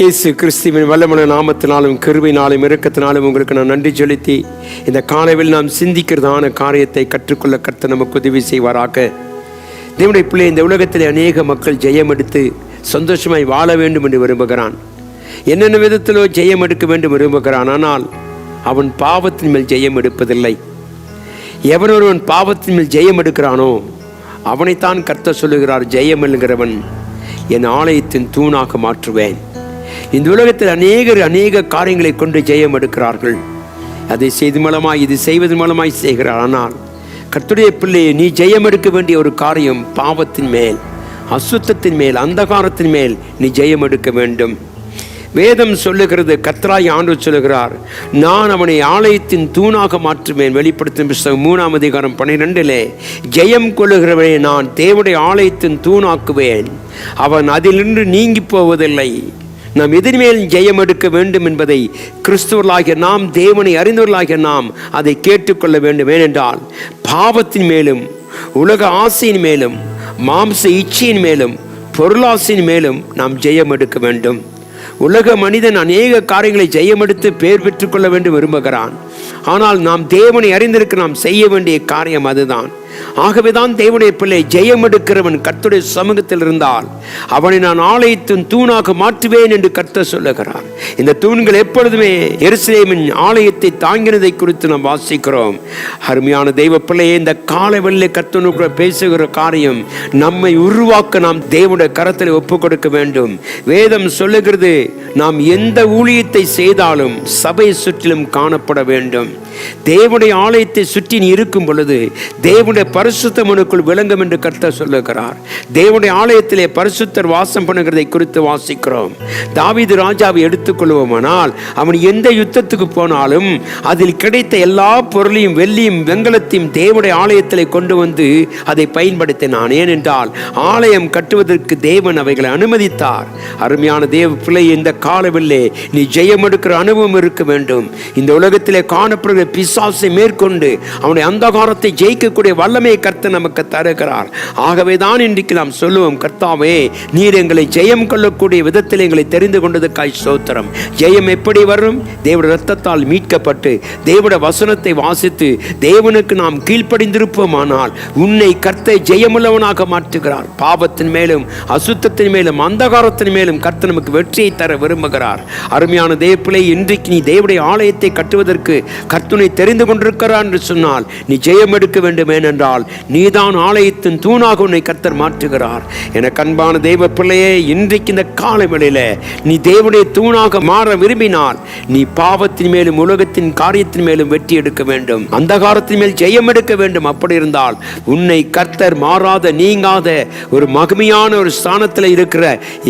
இயேசு கிறிஸ்துவின் வல்லமன நாமத்தினாலும் கிருபையினாலும் இறக்கத்தினாலும் உங்களுக்கு நான் நன்றி செலுத்தி இந்த காலவில் நாம் சிந்திக்கிறதான காரியத்தை கற்றுக்கொள்ள கர்த்த நமக்கு உதவி செய்வாராக. தேவனுடைய பிள்ளை இந்த உலகத்தில் அநேக மக்கள் ஜெயம் எடுத்து சந்தோஷமாய் வாழ வேண்டும் என்று விரும்புகிறான். என்னென்ன விதத்திலோ ஜெயம் எடுக்க வேண்டும் விரும்புகிறான். ஆனால் அவன் பாவத்தின் மேல் ஜெயம் எடுப்பதில்லை. எவன் ஒருவன் பாவத்தின் மேல் ஜெயம் எடுக்கிறானோ அவனைத்தான் கர்த்த சொல்லுகிறார் ஜெயம் என்கிறவன் என் ஆலயத்தின் தூணாக மாற்றுவேன். இந்த உலகத்தில் அநேகர் அநேக காரியங்களை கொண்டு ஜெயம் எடுக்கிறார்கள். அதை செய்து மூலமாய் இது செய்வது மூலமாய் செய்கிறார். ஆனால் கர்த்துடைய பிள்ளையை நீ ஜெயம் எடுக்க வேண்டிய ஒரு காரியம் பாவத்தின் மேல் அசுத்தத்தின் மேல் அந்தகாரத்தின் மேல் நீ ஜெயம் எடுக்க வேண்டும். வேதம் சொல்லுகிறது கத்ராய் ஆண்டு சொல்லுகிறார் நான் அவனை ஆலயத்தின் தூணாக மாற்றுவேன். வெளிப்படுத்தும் புஸ்தகம் மூணாம் அதிகாரம் பன்னிரெண்டிலே ஜெயம் கொள்ளுகிறவனை நான் தேவடைய ஆலயத்தின் தூணாக்குவேன். அவன் அதிலிருந்து நீங்கி போவதில்லை. நாம் எதிர்மேல் ஜெயம் எடுக்க வேண்டும் என்பதை கிறிஸ்துவர்களாகிய நாம் தேவனை அறிந்தவர்களாகிய நாம் அதை கேட்டுக்கொள்ள வேண்டும். ஏனென்றால் பாவத்தின் மேலும் உலக ஆசையின் மேலும் மாம்ச இச்சையின் மேலும் பொருளாசையின் மேலும் நாம் ஜெயம் எடுக்க வேண்டும். உலக மனிதன் அநேக காரியங்களை ஜெயமெடுத்து பெயர் பெற்றுக்கொள்ள வேண்டும் விரும்புகிறான். ஆனால் நாம் தேவனை அறிந்திருக்க நாம் செய்ய வேண்டிய காரியம் அதுதான். ஆகவேதான் தேவனுடைய பிள்ளை ஜெயம் எடுக்கிறவன் கர்த்துடைய சமூகத்தில் இருந்தால் அவனை நான் ஆலயத்தின் தூணாக மாற்றுவேன் என்று கர்த்தர் சொல்லுகிறார். இந்த தூண்கள் எப்பொழுதுமே எருசலேமின் ஆலயத்தை தாங்கினதை குறித்து நாம் வாசிக்கிறோம். அருமையான தெய்வ பிள்ளையே இந்த காலை வெள்ளை கர்த்தனுக்குள்ள பேசுகிற காரியம் நம்மை உருவாக்க நாம் தேவனுடைய கரத்தில் ஒப்பு கொடுக்க வேண்டும். வேதம் சொல்லுகிறது நாம் எந்த ஊழியத்தை செய்தாலும் சபை சுற்றிலும் காணப்பட வேண்டும். люблю. தேவனுடைய ஆலயத்தை சுற்றி நீ இருக்கும் பொழுது தேவனுடைய பரிசுத்த மனுக்குள் விளங்கும் என்று கர்த்தர் சொல்லுகிறார். தேவனுடைய ஆலயத்திலே பரிசுத்தர் வாசம் பண்ணுகிறதை குறித்து வாசிக்கிறோம். தாவிது ராஜாவை எடுத்துக்கொள்வோமானால் அவன் எந்த யுத்தத்துக்கு போனாலும் அதில் கிடைத்த எல்லா பொருளையும் வெள்ளியும் வெங்கலத்தையும் தேவனுடைய ஆலயத்திலே கொண்டு வந்து அதை பயன்படுத்தினான். ஏனென்றால் ஆலயம் கட்டுவதற்கு தேவன் அவைகளை அனுமதித்தார். அருமையான தேவ பிள்ளை இந்த காலவில்லை நீ ஜெயம் எடுக்கிற அனுபவம் இருக்க வேண்டும். இந்த உலகத்திலே காணப்படுகிற பிசாசை மேற்கொண்டு அவனுடைய அந்தகாரத்தை ஜெயிக்கக்கூடிய வல்லமையை கர்த்தர் நமக்கு தருகிறார். ஆகவே தான் இன்றைக்கு நாம் சொல்லுவோம் கர்த்தாவே நீர் எங்களை ஜெயம் கொள்ளக்கூடிய விதத்தில் எங்களை தெரிந்து கொண்டதுக்காய் சோத்திரம் ஜெயம் எப்படி வரும்? தேவட ரத்தத்தால் மீட்கப்பட்டு தேவட வசனத்தை வாசித்து தேவனுக்கு நாம் கீழ்ப்படிந்திருப்போமானால் உன்னை கர்த்தை ஜெயமுள்ளவனாக மாற்றுகிறார். பாவத்தின் மேலும் அசுத்தத்தின் மேலும் அந்தகாரத்தின் மேலும் கர்த்தர் நமக்கு வெற்றியை தர விரும்புகிறார். அருமையான தேவப்பிள்ளை இன்றைக்கு நீ தேவடைய ஆலயத்தை கட்டுவதற்கு கர்த்தனை தெரிந்து கொண்டிருக்கிறார் என்று சொன்னால் நீ ஜெயம் எடுக்க வேண்டும். ஏனென்றால் நீதான் ஆலயத்தின் தூணாக உன்னை கர்த்தர் மாற்றுகிறார். என கண்பான தெய்வ பிள்ளையே இன்றைக்கு இந்த காலை வேளையில நீ தேவனுடைய தூணாக மாற விரும்பினால் நீ பாவத்தின் மேலும் உலகத்தின் காரியத்தின் மேலும் வெற்றி எடுக்க வேண்டும். அந்தகாரத்தின் மேல் ஜெயம் எடுக்க வேண்டும். அப்படி இருந்தால் உன்னை கர்த்தர் மாறாத நீங்காத ஒரு மகிமையான ஒரு ஸ்தானத்தில் இருக்கிற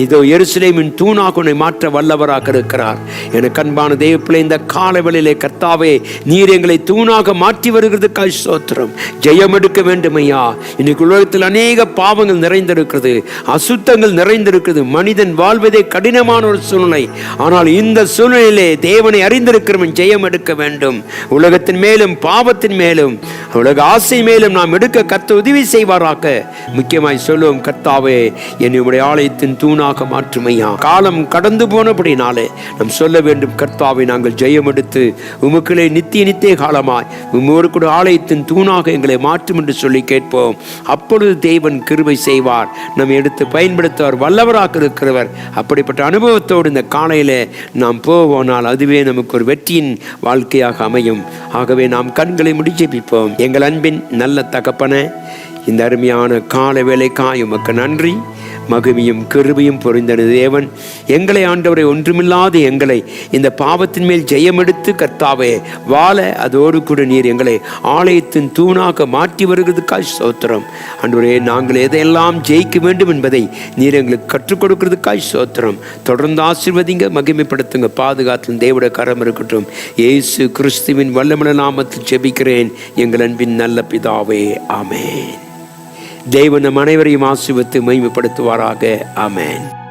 இதோ எருசலேமின் தூணாக உன்னை மாற்ற வல்லவராக இருக்கிறார். என கண்பான தெய்வ பிள்ளை இந்த காலவெளியிலே கர்த்தாவே நீ நீர் எங்களை தூணாக மாற்றி வருகிறதுக்காக சோத்திரம் ஜெயம் எடுக்க வேண்டும் ஐயா இன்னைக்கு உலகத்தில் அநேக பாவங்கள் நிறைந்திருக்கிறது அசுத்தங்கள் நிறைந்திருக்கிறது மனிதன் வாழ்வதே கடினமான ஒரு சூழ்நிலை. ஆனால் இந்த சூழ்நிலையிலே தேவனை அறிந்திருக்கிறவன் ஜெயம் எடுக்க வேண்டும். உலகத்தின் மேலும் பாவத்தின் மேலும் உலக ஆசை மேலும் நாம் எடுக்க கத்த உதவி செய்வாராக. முக்கியமாய் சொல்லுவோம் கர்த்தாவே என்னுடைய ஆலயத்தின் தூணாக மாற்றுமையா? காலம் கடந்து போனபடினாலே நாம் சொல்ல வேண்டும் கர்த்தாவை நாங்கள் ஜெயம் எடுத்து உமக்களே நித்திய நித்திய காலமாய். உம்மோடு ஆலயத்தின் தூணாக எங்களை மாற்றும் என்று சொல்லி கேட்போம். அப்பொழுது தேவன் கிருபை செய்வார். நம்ம எடுத்து பயன்படுத்துவார் வல்லவராக இருக்கிறவர். அப்படிப்பட்ட அனுபவத்தோடு இந்த காலையில் நாம் போவோனால் அதுவே நமக்கு ஒரு வெற்றியின் வாழ்க்கையாக அமையும். ஆகவே நாம் கண்களை முடிச்செப்பிப்போம் எங்கள் அன்பின் நல்ல தகப்பன இந்த அருமையான கால வேலைக்காய் உமக்கு நன்றி. மகிமையும் கிருபையும் பொறிந்தன தேவன். எங்களை ஆண்டவரை ஒன்றுமில்லாத எங்களை இந்த பாவத்தின் மேல் ஜெயமெடுத்து கர்த்தாவே வாழ அதோடு கூட நீர் எங்களை ஆலயத்தின் தூணாக மாற்றி வருகிறதுக்காய் சோத்திரம் அன்றுவரே நாங்கள் எதையெல்லாம் ஜெயிக்க வேண்டும் என்பதை நீர் எங்களுக்கு கற்றுக் கொடுக்கிறதுக்காய் சோத்திரம் தொடர்ந்து ஆசிர்வதிங்க மகிமைப்படுத்துங்க பாதுகாத்து தேவட கரம் இருக்கட்டும். இயேசு கிறிஸ்துவின் வல்லமன நாமத்தில் ஜெபிக்கிறேன் எங்கள் அன்பின் நல்ல பிதாவே ஆமேன். தேவன் நம் அனைவரையும் ஆசிர்வத்து மகிமைப்படுத்துவாராக. ஆமேன்.